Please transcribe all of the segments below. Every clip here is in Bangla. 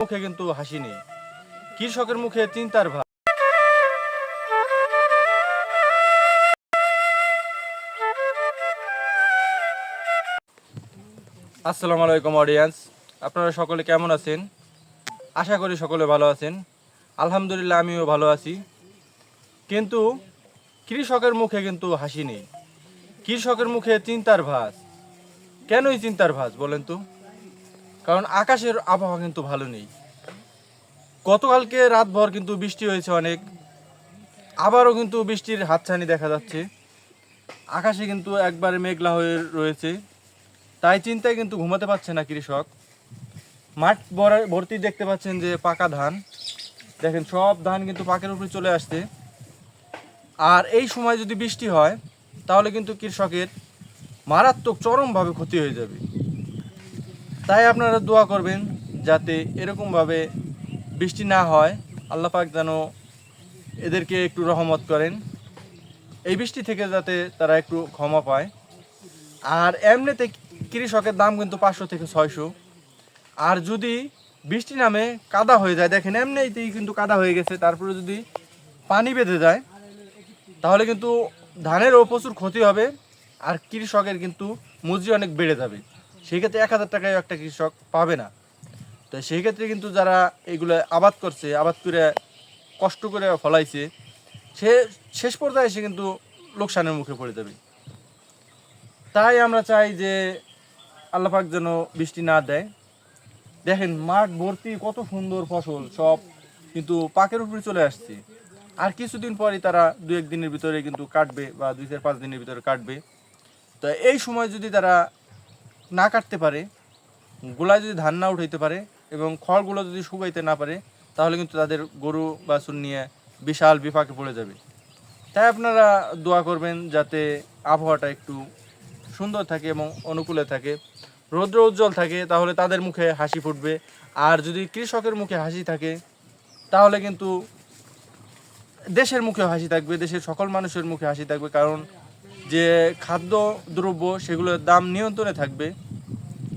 মুখে কিন্তু হাসি নেই। কৃষকের মুখে চিন্তার ভাব। আসসালামু আলাইকুম অডিয়েন্স আপনারা সকলে কেমন আছেন? আশা করি সকলে ভালো আছেন। আলহামদুলিল্লাহ, আমিও ভালো আছি। কিন্তু কৃষকের মুখে কিন্তু হাসি নেই। কৃষকের মুখে চিন্তার ভাস কেনই চিন্তার ভাস বলেন তো? কারণ আকাশের আবহাওয়া কিন্তু ভালো নেই। গতকালকে রাতভর কিন্তু বৃষ্টি হয়েছে অনেক। আবারও কিন্তু বৃষ্টির হাতছানি দেখা যাচ্ছে। আকাশে কিন্তু একবারে মেঘলা হয়ে রয়েছে। তাই চিন্তায় কিন্তু ঘুমাতে পারছে না কৃষক। মাঠ ভরা- ভর্তি দেখতে পাচ্ছেন যে পাকা ধান। দেখেন, সব ধান কিন্তু পাকের উপরে চলে আসছে। আর এই সময় যদি বৃষ্টি হয়, তাহলে কিন্তু কৃষকের মারাত্মক চরমভাবে ক্ষতি হয়ে যাবে। তাই আপনারা দোয়া করবেন যাতে এরকমভাবে বৃষ্টি না হয়। আল্লাহ পাক যেন এদেরকে একটু রহমত করেন। এই বৃষ্টি থেকে যাতে তারা একটু ক্ষমা পায়। আর এমনিতে কৃষকের দাম কিন্তু পাঁচশো থেকে ছয়শো। আর যদি বৃষ্টি নামে কাদা হয়ে যায়, দেখেন এমনিতেই কিন্তু কাদা হয়ে গেছে, তারপরে যদি পানি বেঁধে যায়, তাহলে কিন্তু ধানেরও প্রচুর ক্ষতি হবে, আর কৃষকের কিন্তু মজুরি অনেক বেড়ে যাবে। সেই ক্ষেত্রে এক হাজার টাকায় একটা কৃষক পাবে না। তো সেই ক্ষেত্রে কিন্তু যারা এগুলো আবাদ করছে, আবাদ করে কষ্ট করে ফলাইছে, সে শেষ পর্যায়ে এসে কিন্তু লোকসানের মুখে পড়ে যাবে। তাই আমরা চাই যে আল্লাপাক যেন বৃষ্টি না দেয়। দেখেন মাঠ ভর্তি, কত সুন্দর ফসল, সব কিন্তু পাকের উপরে চলে আসছে। আর কিছুদিন পরই তারা দু এক দিনের ভিতরে কিন্তু কাটবে বা দুই চার পাঁচ দিনের ভিতরে কাটবে। তো এই সময় যদি তারা না কাটতে পারে, গোলায় যদি ধান না উঠাইতে পারে এবং খড়গুলো যদি শুকাইতে না পারে, তাহলে কিন্তু তাদের গরু বাছুর নিয়ে বিশাল বিপাকে পড়ে যাবে। তাই আপনারা দোয়া করবেন যাতে আবহাওয়াটা একটু সুন্দর থাকে এবং অনুকূলে থাকে, রৌদ্র উজ্জ্বল থাকে, তাহলে তাদের মুখে হাসি ফুটবে। আর যদি কৃষকের মুখে হাসি থাকে, তাহলে কিন্তু দেশের মুখে হাসি থাকবে, দেশের সকল মানুষের মুখে হাসি থাকবে, কারণ যে খাদ্য দ্রব্য সেগুলোর দাম নিয়ন্ত্রণে থাকবে,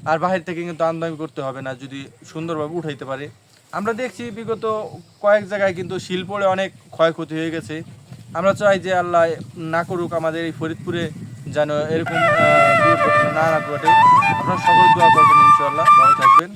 আর বাহির থেকে কিন্তু আমদানি করতে হবে না, যদি সুন্দরভাবে উঠাইতে পারে। আমরা দেখছি বিগত কয়েক জায়গায় কিন্তু শিল্পরে অনেক ক্ষয়ক্ষতি হয়ে গেছে। আমরা চাই যে আল্লাহ না করুক আমাদের এই ফরিদপুরে যেন এরকম না না ঘটে। আপনারা সকল দোয়া করবেন ইনশাআল্লাহ। ভালো থাকবেন।